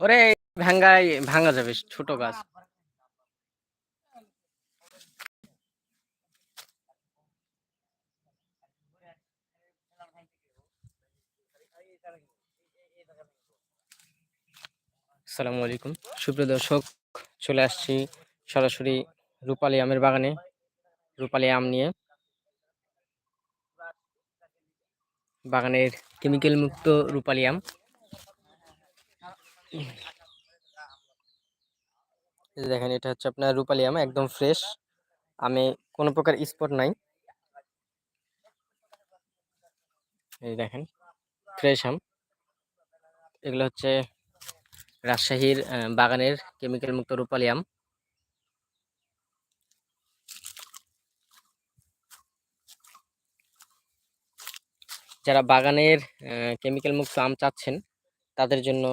ওরে ভাঙ্গাই, ভাঙ্গা যাবে, ছোট গাছ। আসসালামু আলাইকুম। সুপ্রিয় দর্শক, চলে আসছি সরাসরি রূপালী আমের বাগানে। রূপালী আম নিয়ে বাগানের কেমিক্যাল মুক্ত রূপালী আম। দেখেন, এটা হচ্ছে আপনার রূপালী আম, একদম ফ্রেশ আমি কোনো প্রকার স্পট নাই। এই দেখেন ফ্রেশ আম। এগুলো হচ্ছে রাজশাহীর বাগানের কেমিক্যাল মুক্ত রূপালী আম। যারা বাগানের কেমিক্যাল মুক্ত আম চাচ্ছেন, তাদের জন্য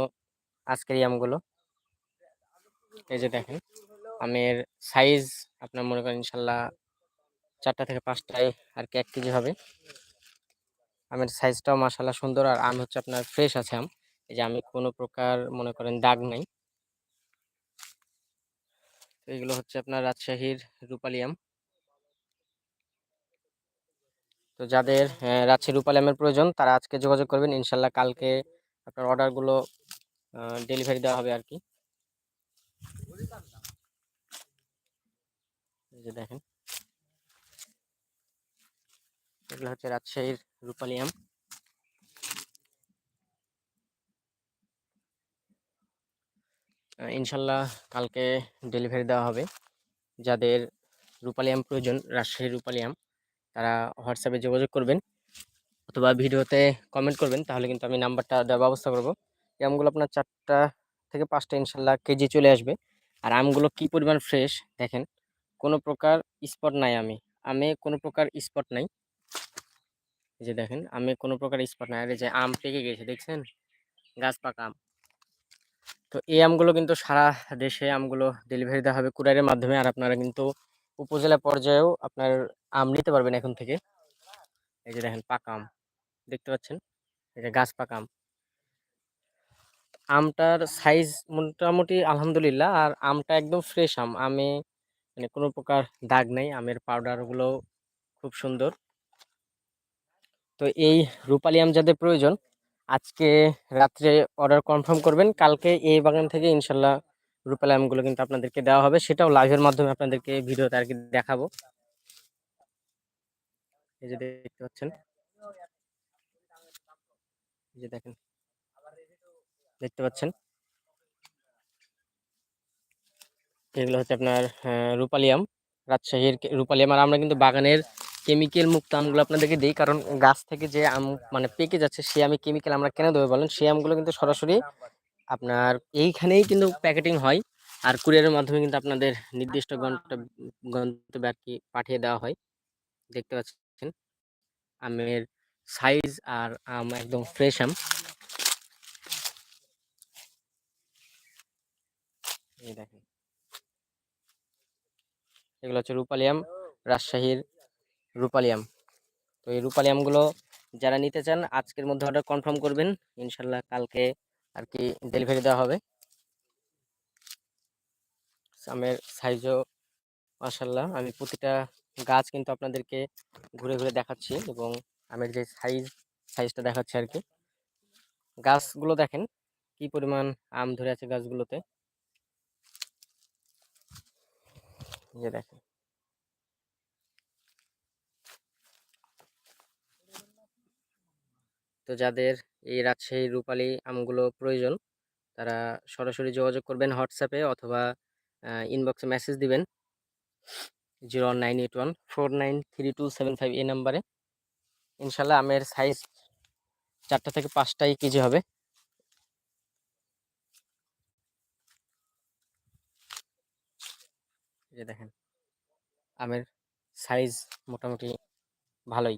আজকের এই আমগুলো। এই যে দেখেন আমের সাইজ আপনার মনে করেন ইনশাল্লাহ চারটা থেকে পাঁচটায় আর কি এক কেজি হবে। আমের সাইজটাও মাসাল্লাহ সুন্দর আর আম হচ্ছে আপনার ফ্রেশ আছে আম। এই যে আমি কোনো প্রকার মনে করেন দাগ নাই। তো এগুলো হচ্ছে আপনার রাজশাহীর রূপালী আম। তো যাদের আহ, রাজশাহী রূপালী আমের প্রয়োজন তারা আজকে যোগাযোগ করবেন। ইনশাল্লাহ কালকে আপনার অর্ডারগুলো ডেলিভারি দেওয়া হবে আর কি দেখেন। এগুলো হচ্ছে রাজশাহীর রূপালী আম। ইনশাল্লাহ কালকে ডেলিভারি দেওয়া হবে। যাদের রূপালী আম প্রয়োজন, রাজশাহীর রূপালী আম, তারা হোয়াটসঅ্যাপে যোগাযোগ করবেন অথবা ভিডিওতে কমেন্ট করবেন, তাহলে কিন্তু আমি নাম্বারটা দেওয়ার ব্যবস্থা করব। এই আমগুলো আপনার চারটা থেকে পাঁচটা ইনশাল্লাহ কেজি চলে আসবে। আর আমগুলো কি পরিমাণ ফ্রেশ দেখেন, কোনো প্রকার স্পট নাই আমি। আমে কোনো প্রকার স্পট নাই। এই যে দেখেন, আমে কোনো প্রকার স্পট নাই। আর এই যে আম পেকে গেছে, দেখছেন? গাছ পাকা আম। তো এই আমগুলো কিন্তু সারা দেশে আমগুলো ডেলিভারি দেওয়া হবে কুরিয়ারের মাধ্যমে। আর আপনারা কিন্তু উপজেলা পর্যায়েও আপনার আম নিতে পারবেন এখন থেকে। এই যে দেখেন, পাকা আম। দেখতে পাচ্ছেন? এই যে গাছ পাকা আম। আমটার সাইজ মোটামুটি আলহামদুলিল্লাহ। আর আমটা একদম ফ্রেশ আম। আমে মানে কোনো প্রকার দাগ নেই। আমের পাউডারগুলো খুব সুন্দর। তো এই রূপালি আম যাদের প্রয়োজন, আজকে রাত্রে অর্ডার কনফার্ম করবেন। কালকে এই বাগান থেকে ইনশাল্লাহ রূপালি আমগুলো কিন্তু আপনাদেরকে দেওয়া হবে। সেটাও লাইভের মাধ্যমে আপনাদেরকে ভিডিওতে আর কি দেখাবো। এই যে দেখতে পাচ্ছেন। যে দেখেন। দেখতে পাচ্ছেন। এগুলো হচ্ছে আপনার আহ, রূপালি আম রাজশাহীর কে- রূপালি আম আর আমরা কিন্তু বাগানের কেমিক্যাল মুক্ত আমগুলো আপনাদেরকে দিই কারণ গাছ থেকে যে আম মানে পেকে যাচ্ছে সে আমি কেমিক্যাল আমরা কেন দেবো বলেন? সে আমগুলো কিন্তু সরাসরি আপনার এইখানেই কিন্তু প্যাকেটিং হয়। আর কুরিয়ারের মাধ্যমে কিন্তু আপনাদের নির্দিষ্ট গন্তব্যে আর কি পাঠিয়ে দেওয়া হয়। দেখতে পাচ্ছেন? আমের সাইজ আর আম একদম ফ্রেশ আম। এই দেখেন। এগুলো হচ্ছে রূপালিয়াম, রাজশাহীর রূপালিয়াম। তো এই রূপালিয়ামগুলো যারা নিতে চান, আজকের মধ্যে অর্ডার কনফার্ম করবেন। ইনশাল্লাহ কালকে আর কি ডেলিভারি দেওয়া হবে। আমের সাইজও মাসাল্লাহ আমি প্রতিটা গাছ কিন্তু আপনাদেরকে ঘুরে ঘুরে দেখাচ্ছি এবং আমের যে সাইজ সাইজটা দেখাচ্ছি আর কি। গাছগুলো দেখেন, কি পরিমাণ আম ধরে আছে গাছগুলোতে এই যে দেখেন। তো যাদের এই রাজশাহী রূপালী আমগুলো প্রয়োজন, তারা সরাসরি যোগাযোগ করবেন হোয়াটসঅ্যাপে অথবা ইনবক্সে মেসেজ দিবেন। Zero nine eight one four nine three two seven five এই নাম্বারে ইনশাল্লাহ আমের সাইজ চারটা থেকে পাঁচটাই কেজি হবে। যে দেখেন আমের সাইজ মোটামুটি ভালোই।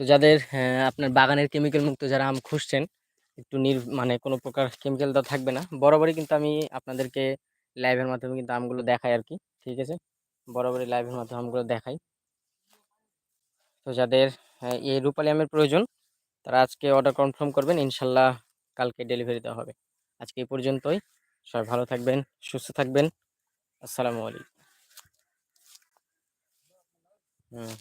তো যাদের আহ, আপনার বাগানের কেমিক্যাল মুক্ত যারা আম খুঁজছেন একটু নির মানে কোনো প্রকার কেমিক্যাল দেওয়া থাকবে না। বরাবরই কিন্তু আমি আপনাদেরকে লাইভের মাধ্যমে কিন্তু আমগুলো দেখাই আর কি ঠিক আছে? বরাবরই লাইভের মাধ্যমে আমগুলো দেখাই। তো যাদের আহ, এই রূপালী আমের প্রয়োজন তারা আজকে অর্ডার কনফার্ম করবেন ইনশাল্লাহ কালকে ডেলিভারি দেওয়া হবে। আজকে এই পর্যন্তই। সবাই ভালো থাকবেন সুস্থ থাকবেন। আসসালামু আলাইকুম। হুম।